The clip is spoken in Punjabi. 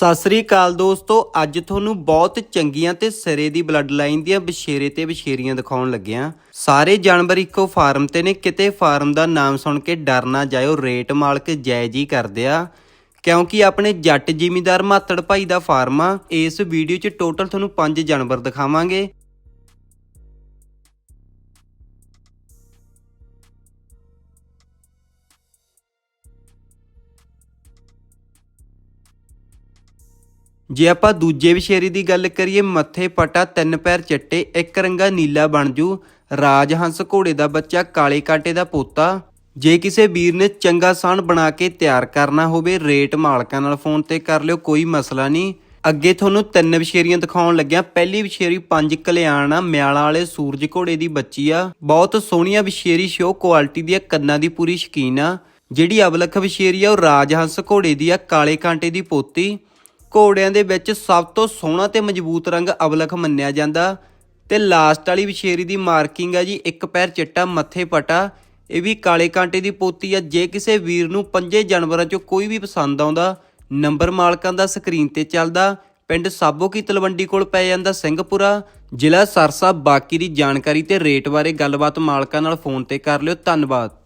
ਸਤਿ ਸ੍ਰੀ ਅਕਾਲ ਦੋਸਤੋ, ਅੱਜ ਤੁਹਾਨੂੰ ਬਹੁਤ ਚੰਗੀਆਂ ਤੇ ਸਿਰੇ ਦੀ ਬਲੱਡ ਲਾਈਨ ਦੀਆਂ ਬਸ਼ੇਰੇ ਤੇ ਬਸ਼ੇਰੀਆਂ ਦਿਖਾਉਣ ਲੱਗਿਆਂ ਸਾਰੇ ਜਾਨਵਰ ਇੱਕੋ ਫਾਰਮ ਤੇ ਨੇ, ਕਿਤੇ ਫਾਰਮ ਦਾ ਨਾਮ ਸੁਣ ਕੇ ਡਰ ਨਾ ਜਾਇਓ, ਰੇਟ ਮਾਲਕ ਜੈ ਜੀ ਕਰਦੇ ਆ। ਕਿਉਂਕਿ ਆਪਣੇ ਜੱਟ ਜ਼ਿਮੀਂਦਾਰ ਮਾਤੜ ਭਾਈ ਦਾ ਫਾਰਮ ਆ, ਇਸ ਵੀਡੀਓ 'ਚ ਟੋਟਲ ਤੁਹਾਨੂੰ 5 ਜਾਨਵਰ ਦਿਖਾਵਾਂਗੇ। ਜੇ ਆਪਾਂ ਦੂਜੇ ਵਿਸ਼ੇਰੀ ਦੀ ਗੱਲ ਕਰੀਏ, ਮੱਥੇ ਪਟਾ, ਤਿੰਨ ਪੈਰ ਚਿੱਟੇ, ਇੱਕ ਰੰਗਾ ਨੀਲਾ ਬਣ ਜੂ। ਰਾਜ ਹੰਸ ਘੋੜੇ ਦਾ ਬੱਚਾ, ਕਾਲੇ ਕਾਟੇ ਦਾ ਪੋਤਾ। ਜੇ ਕਿਸੇ ਵੀਰ ਨੇ ਚੰਗਾ ਸਾਣ ਬਣਾ ਕੇ ਤਿਆਰ ਕਰਨਾ ਹੋਵੇ, ਰੇਟ ਮਾਲਕਾਂ ਨਾਲ ਫੋਨ ਤੇ ਕਰ ਲਿਓ, ਕੋਈ ਮਸਲਾ ਨਹੀਂ। ਅੱਗੇ ਤੁਹਾਨੂੰ ਤਿੰਨ ਵਿਸ਼ੇਰੀਆਂ ਦਿਖਾਉਣ ਲੱਗਿਆ, ਪਹਿਲੀ ਵਿਸ਼ੇਰੀ ਪੰਜ ਕਲਿਆਣ ਆ ਮਿਆਲਾਂ ਵਾਲੇ ਸੂਰਜ ਘੋੜੇ ਦੀ ਬੱਚੀ ਆ। ਬਹੁਤ ਸੋਹਣੀਆਂ ਵਿਸ਼ੇਰੀ ਸ਼ੋ ਕੁਆਲਿਟੀ ਦੀਆਂ ਕੰਨਾਂ ਦੀ ਪੂਰੀ ਸ਼ਕੀਨ ਆ। ਜਿਹੜੀ ਅਵਲਖ ਵਿਸ਼ੇਰੀ ਆ, ਉਹ ਰਾਜ ਹੰਸ ਘੋੜੇ ਦੀ ਆ, ਕਾਲੇ ਕਾਂਟੇ ਦੀ ਪੋਤੀ। ਘੋੜਿਆਂ ਦੇ ਵਿੱਚ ਸਭ ਤੋਂ ਸੋਹਣਾ ਤੇ ਮਜ਼ਬੂਤ ਰੰਗ ਅਬਲਖ ਮੰਨਿਆ ਜਾਂਦਾ। ਤੇ ਲਾਸਟ ਵਾਲੀ ਵਿਸ਼ੇਰੀ ਦੀ ਮਾਰਕਿੰਗ ਆ ਜੀ, ਇੱਕ ਪੈਰ ਚਿੱਟਾ, ਮੱਥੇ ਪਟਾ। ਇਹ ਵੀ ਕਾਲੇ ਕਾਂਟੇ ਦੀ ਪੋਤੀ ਆ। ਜੇ ਕਿਸੇ ਵੀਰ ਨੂੰ ਪੰਜੇ ਜਾਨਵਰਾਂ ਚੋਂ ਕੋਈ ਵੀ ਪਸੰਦ ਆਉਂਦਾ, ਨੰਬਰ ਮਾਲਕਾਂ ਦਾ ਸਕਰੀਨ ਤੇ ਚੱਲਦਾ। ਪਿੰਡ ਸਾਬੋ ਕੀ ਤਲਵੰਡੀ ਕੋਲ ਪੈ ਜਾਂਦਾ ਸਿੰਘਪੁਰਾ। ਜ਼ਿਲ੍ਹਾ ਸਰਸਾ, ਬਾਕੀ ਦੀ ਜਾਣਕਾਰੀ ਤੇ ਰੇਟ ਬਾਰੇ ਗੱਲਬਾਤ ਮਾਲਕਾਂ ਨਾਲ ਫੋਨ ਤੇ ਕਰ ਲਿਓ। ਧੰਨਵਾਦ।